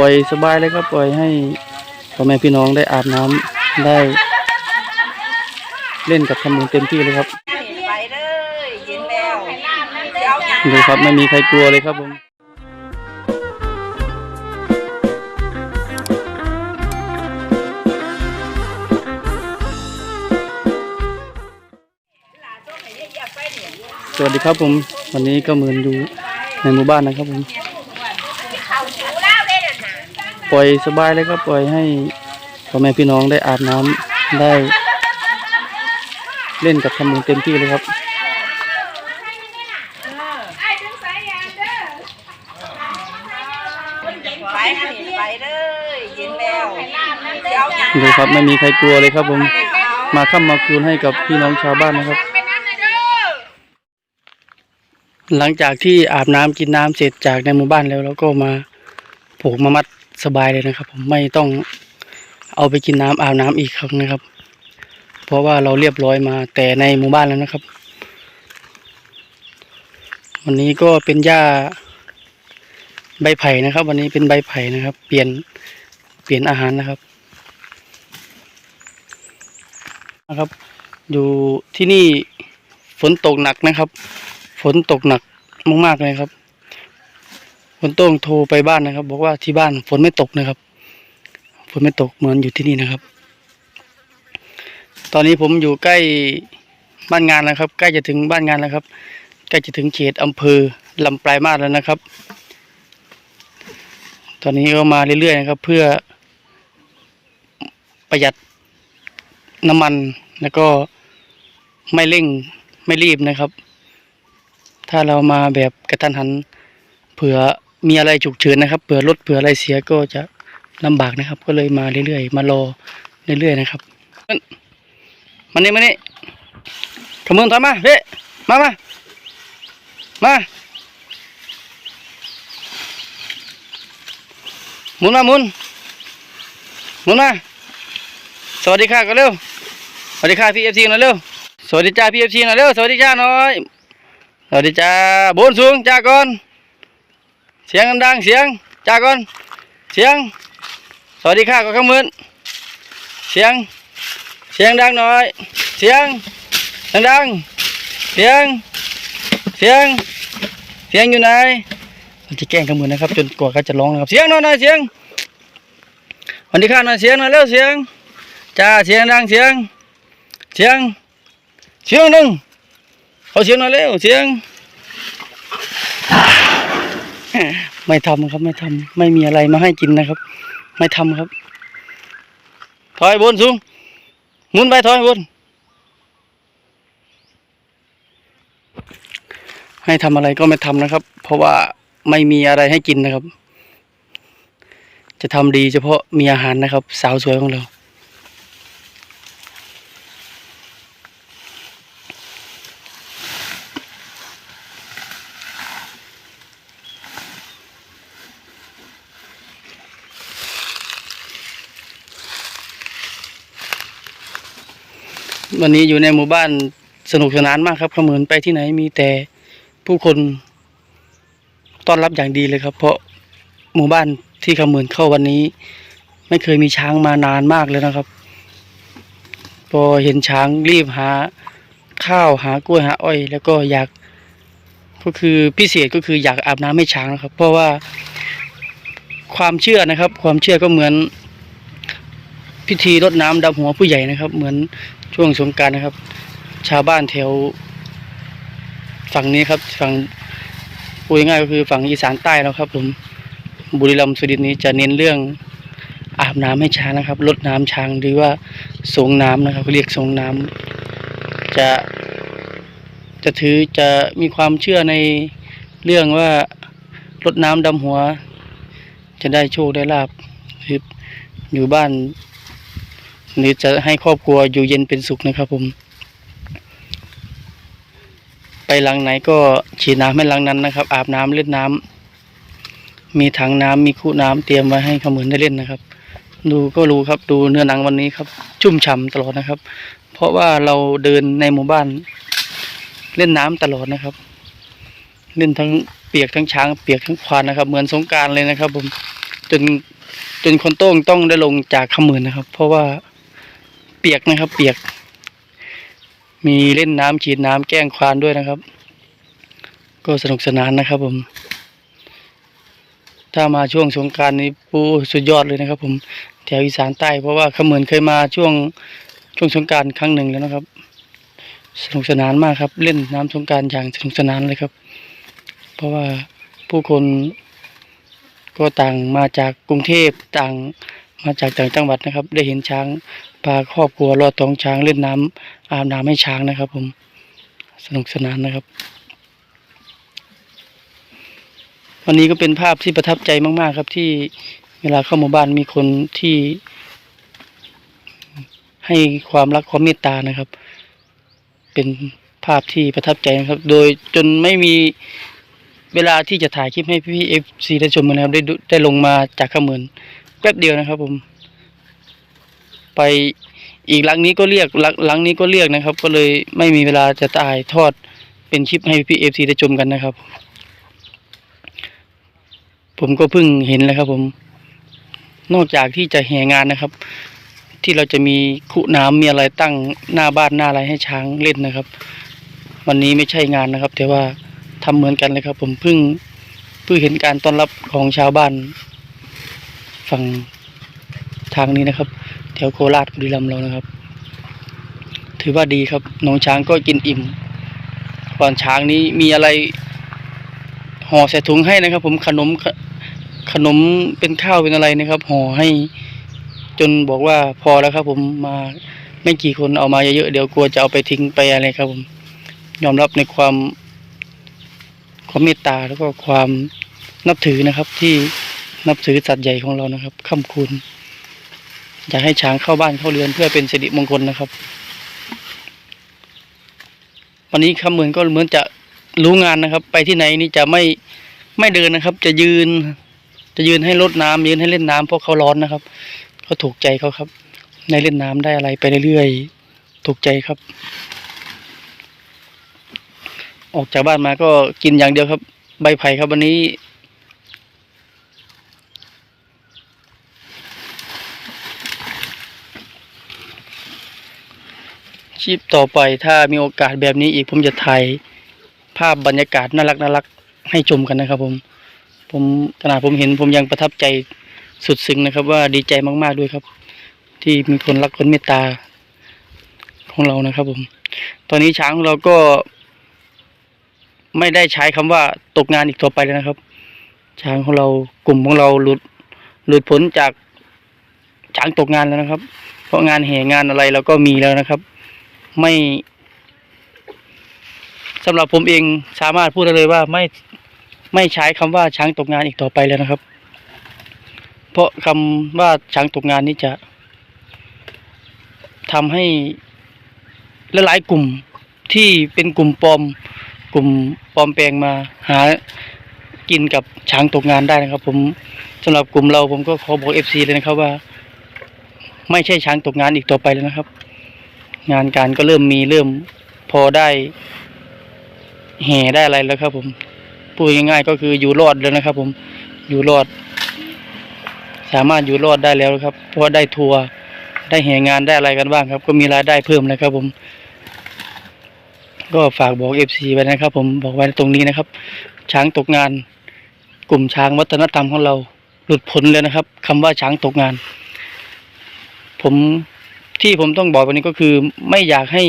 ล่อยสบายเลยครับปล่อยให้พ่อแม่พี่น้องได้อาบน้ำได้ เล่นกับทำมูลเต็มที่เลยครับเลยเย็นแล้วเดี๋ยวยังดูครับไม่มีใครกลัวเลยครับผมสวัสดีครับผม วันนี้ก็เหมือนอยู่ในหมู่บ้านนะครับผม ปล่อยสบายเลยครับปล่อยให้พ่อแม่พี่น้องได้อาบน้ำได้ เล่นกับทำมูลเต็มที่เลยครับไปไปเลยเย็นแล้วเดี๋ยวยังดูครับไม่มีใครกลัวเลยครับผมมาค่ำมาคืนให้กับพี่น้องชาวบ้านนะครับ หลังจากที่อาบน้ำกินน้ำเสร็จจากในหมู่บ้านแล้วเราก็มาผูกมามัด สบายเลยนะครับ ผมไม่ต้องเอาไปกินน้ำอาบน้ำอีกครั้งนะครับ เพราะว่าเราเรียบร้อยมาแต่ในหมู่บ้านแล้วนะครับ วันนี้ก็เป็นหญ้าใบไผ่นะครับ วันนี้เป็นใบไผ่นะครับ เปลี่ยนเปลี่ยนอาหารนะครับนะครับ อยู่ที่นี่ฝนตกหนักนะครับ ฝนตกหนักมากๆเลยครับ ฝนต้งโทรไปบ้านนะครับ บอกว่าที่บ้านฝนไม่ตกนะครับ ฝนไม่ตกเหมือนอยู่ที่นี่นะครับ ตอนนี้ผมอยู่ใกล้บ้านงานแล้วครับ ใกล้จะถึงบ้านงานแล้วครับ ใกล้จะถึงเขตอำเภอลำปลายมาศแล้วนะครับ ตอนนี้ก็มาเรื่อยๆนะครับ เพื่อประหยัดน้ำมันแล้วก็ไม่เร่งไม่รีบนะครับ ถ้าเรามาแบบกระทันหันเผื่อ มีอะไรฉุกเฉินนะครับเผื่อรถเผื่ออะไรเสียก็จะลำบากนะครับ ก็เลยมาเรื่อยๆ มารอเรื่อยๆนะครับมานี่มานี่ขมือถอยมาเพ่มามามาหมุนมาหมุนหมุนมาสวัสดีค่ะกันเร็วสวัสดีค่ะพี่เอฟซีหน่อยเร็วสวัสดีจ้าพี่เอฟซีหน่อยเร็วสวัสดีจ้าหน่อยสวัสดีจ้าบนสูงจ้าก่อน เสียงดังเสียงจากก่อน เสียง สวัสดีค่ะก็ข้ามือนเสียง เสียงดังหน่อย เสียง ดังๆเสียง เสียง เสียงอยู่ไหนมันจะแกล้งข้ามือนะครับ จนกว่าเขาจะร้องนะครับ เสียงหน่อยหน่อยเสียงสวัสดีค่ะหน่อยเสียงหน่อยเร็วเสียงจ้าเสียงดังเสียง เสียง เสียงหนึ่งเขาเสียงหน่อยเร็วเสียง ไม่ทำครับไม่ทำไม่มีอะไรมาให้กินนะครับ ไม่ทำครับ ถอยบนสูงหมุนไปถอยบนให้ทำอะไรก็ไม่ทำนะครับ เพราะว่าไม่มีอะไรให้กินนะครับ จะทำดีเฉพาะมีอาหารนะครับ สาวสวยของเรา วันนี้อยู่ในหมู่บ้านสนุกสนานมากครับขมือนไปที่ไหนมีแต่ผู้คนต้อนรับอย่างดีเลยครับ เพราะหมู่บ้านที่ขมือนเข้าวันนี้ ไม่เคยมีช้างมานานมากเลยนะครับ พอเห็นช้างรีบหาข้าวหากล้วยหาอ้อย แล้วก็อยากก็คือพิเศษก็คืออยากอาบน้ำให้ช้างนะครับ เพราะว่าความเชื่อนะครับ ความเชื่อก็เหมือนพิธีรดน้ำดำหัวผู้ใหญ่นะครับ เหมือน ช่วงสงการนะครับ ชาวบ้านแถวฝั่งนี้ครับฝั่งพูดง่ายก็คือฝั่งอีสานใต้แล้วครับ ผมบุรีรัมย์สุรินทร์นี้จะเน้นเรื่องอาบน้ำให้ช้างนะครับรดน้ำช้างหรือว่าสงน้ำนะครับเรียกสงน้ำจะจะถือจะมีความเชื่อในเรื่องว่ารดน้ำดำหัว จะได้โชคได้ลาบหรืออยู่บ้าน หรือจะให้ครอบครัวอยู่เย็นเป็นสุขนะครับผม ไปหลังไหนก็ฉีดน้ำให้หลังนั้นนะครับ อาบน้ำเล่นน้ำมีถังน้ำมีคู่น้ำเตรียมไว้ให้ขมือนได้เล่นนะครับ ดูก็รู้ครับดูเนื้อหนังวันนี้ครับ ชุ่มฉ่ำตลอดนะครับ เพราะว่าเราเดินในหมู่บ้าน เล่นน้ำตลอดนะครับ เล่นทั้งเปียกทั้งช้างเปียกทั้งควานนะครับ เหมือนสงการเลยนะครับ ผมจนจนคนโต้งต้องได้ลงจากขมืนนะครับ เพราะว่า เปียกนะครับ เปียก มีเล่นน้ำฉีดน้ำแกล้งควานด้วยนะครับ ก็สนุกสนานนะครับผม ถ้ามาช่วงสงการนี้ปูสุดยอดเลยนะครับ ผมแถวอีสานใต้เพราะว่าขมืนเคยมาช่วงช่วงสงการครั้งหนึ่งแล้วนะครับ สนุกสนานมากครับ เล่นน้ำสงการอย่างสนุกสนานเลยครับ เพราะว่าผู้คนก็ต่างมาจากกรุงเทพต่าง มาจากต่างจังหวัดนะครับ ได้เห็นช้างพาครอบครัวรอดท้องช้างเล่นน้ำอาบน้ำให้ช้างนะครับ ผมสนุกสนานนะครับ วันนี้ก็เป็นภาพที่ประทับใจมากๆ ครับที่เวลาเข้าหมู่บ้านมีคนที่ ให้ความรักความเมตตานะครับ เป็นภาพที่ประทับใจนะครับ โดยจนไม่มีเวลาที่จะถ่ายคลิปให้พี่เอฟซีได้ชมกันนะครับได้ได้ลงมาจากข้ามือน แป๊บเดียวนะครับ ผม ไปอีกหลังนี้ก็เรียกหลังลงนี้ก็เรียกนะครับ ก็เลยไม่มีเวลาจะถ่ายทอดเป็นคลิปให้พี่เอฟซีได้ชมกันนะครับ ผมก็เพิ่งเห็นเลยครับ ผม นอกจากที่จะแห่งานนะครับ ที่เราจะมีคุน้ำมีอะไรตั้งหน้าบ้านหน้าอะไรให้ช้างเล่นนะครับ วันนี้ไม่ใช่งานนะครับ แต่ว่าทำเหมือนกันเลยครับ ผมเพิ่งเพิ่งเห็นการต้อนรับของชาวบ้าน ฝั่งทางนี้นะครับแถวโคราชบุรีรัมย์เรานะครับ ถือว่าดีครับน้องช้างก็กินอิ่มก่อนช้างนี้มีอะไรห่อใส่ถุงให้นะครับ ผมขนมขนมเป็นข้าวเป็นอะไรนะครับห่อให้จนบอกว่าพอแล้วครับ ผมมาไม่กี่คนเอามาเยอะๆเดี๋ยวกลัวจะเอาไปทิ้งไปอะไรครับ ผม ยอมรับในความความเมตตาแล้วก็ความนับถือนะครับที่ นับถือสัตว์ใหญ่ของเรานะครับคำคุณอยากให้ช้างเข้าบ้านเข้าเรือนเพื่อเป็นสิริมงคลนะครับ วันนี้คำเหมือนก็เหมือนจะรู้งานนะครับ ไปที่ไหนนี่จะไม่ไม่เดินนะครับ จะยืน จะยืนให้รดน้ำยืนให้เล่นน้ำเพราะเขาร้อนนะครับก็ถูกใจเขาครับ ในเล่นน้ำได้อะไรไปเรื่อยๆถูกใจครับ ออกจากบ้านมาก็กินอย่างเดียวครับ ใบไผ่ครับวันนี้ ชีพต่อไปถ้ามีโอกาสแบบนี้อีกผมจะถ่ายภาพบรรยากาศน่ารักน่ารักให้ชมกันนะครับ ผม ผมขนาดผมเห็นผมยังประทับใจสุดซึ้งนะครับ ว่าดีใจมากๆด้วยครับ ที่มีคนรักคนเมตตาของเรานะครับ ผม ตอนนี้ช้างของเราก็ ไม่ได้ใช้คำว่าตกงานอีกต่อไปแล้วนะครับ ช้างของเรากลุ่มของเราหลุดหลุดพ้นจากช้างตกงานแล้วนะครับ เพราะงานแห่งานอะไรเราก็มีแล้วนะครับ ไม่สำหรับผมเองสามารถพูดได้เลยว่าไม่ไม่ใช้คำว่าช้างตกงานอีกต่อไปแล้วนะครับ เพราะคำว่าช้างตกงานนี้จะทำให้หลายๆกลุ่มที่เป็นกลุ่มปลอม กลุ่มปลอมแปลงมาหากินกับช้างตกงานได้นะครับ ผมสำหรับกลุ่มเราผมก็ขอบอกเอฟซีเลยนะครับว่า ไม่ใช่ช้างตกงานอีกต่อไปแล้วนะครับ งานการก็เริ่มมีเริ่มพอได้แห่ได้อะไรแล้วครับผมพูดง่ายๆก็คืออยู่รอดแล้วนะครับ ผมอยู่รอด สามารถอยู่รอดได้แล้วครับ เพราะได้ทัวร์ได้แห่งานได้อะไรกันบ้างครับ ก็มีรายได้เพิ่มนะครับ ผม ก็ฝากบอกเอฟซีไว้นะครับ ผมบอกไว้ตรงนี้นะครับ ช้างตกงาน กลุ่มช้างวัฒนธรรมของเราหลุดพ้นแล้วนะครับคำว่าช้างตกงาน ผม ที่ผมต้องบอกวันนี้ก็คือไม่อยากให้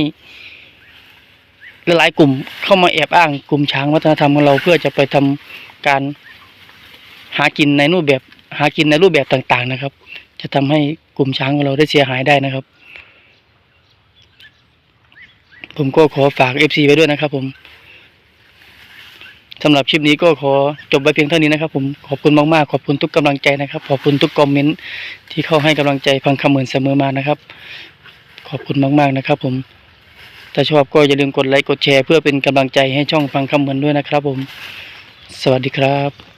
หลายๆกลุ่มเข้ามาแอบอ้างกลุ่มช้างวัฒนธรรมของเราเพื่อจะไปทำการหากินในรูปแบบหากินในรูปแบบต่างๆนะครับ จะทำให้กลุ่มช้างของเราได้เสียหายได้นะครับ ผมก็ขอฝากเอฟซีไว้ด้วยนะครับผม สำหรับคลิปนี้ก็ขอจบไว้เพียงเท่านี้นะครับ ผมขอบคุณมากๆขอบคุณทุกกำลังใจนะครับ ขอบคุณทุกคอมเมนต์ที่เข้าให้กำลังใจพังคำเหมือนเสมอมานะครับ ขอบคุณมากๆนะครับ ผมถ้าชอบก็อย่าลืมกดไลค์กดแชร์เพื่อเป็นกำลังใจให้ช่องฟังคำเหมือนด้วยนะครับ ผม สวัสดีครับ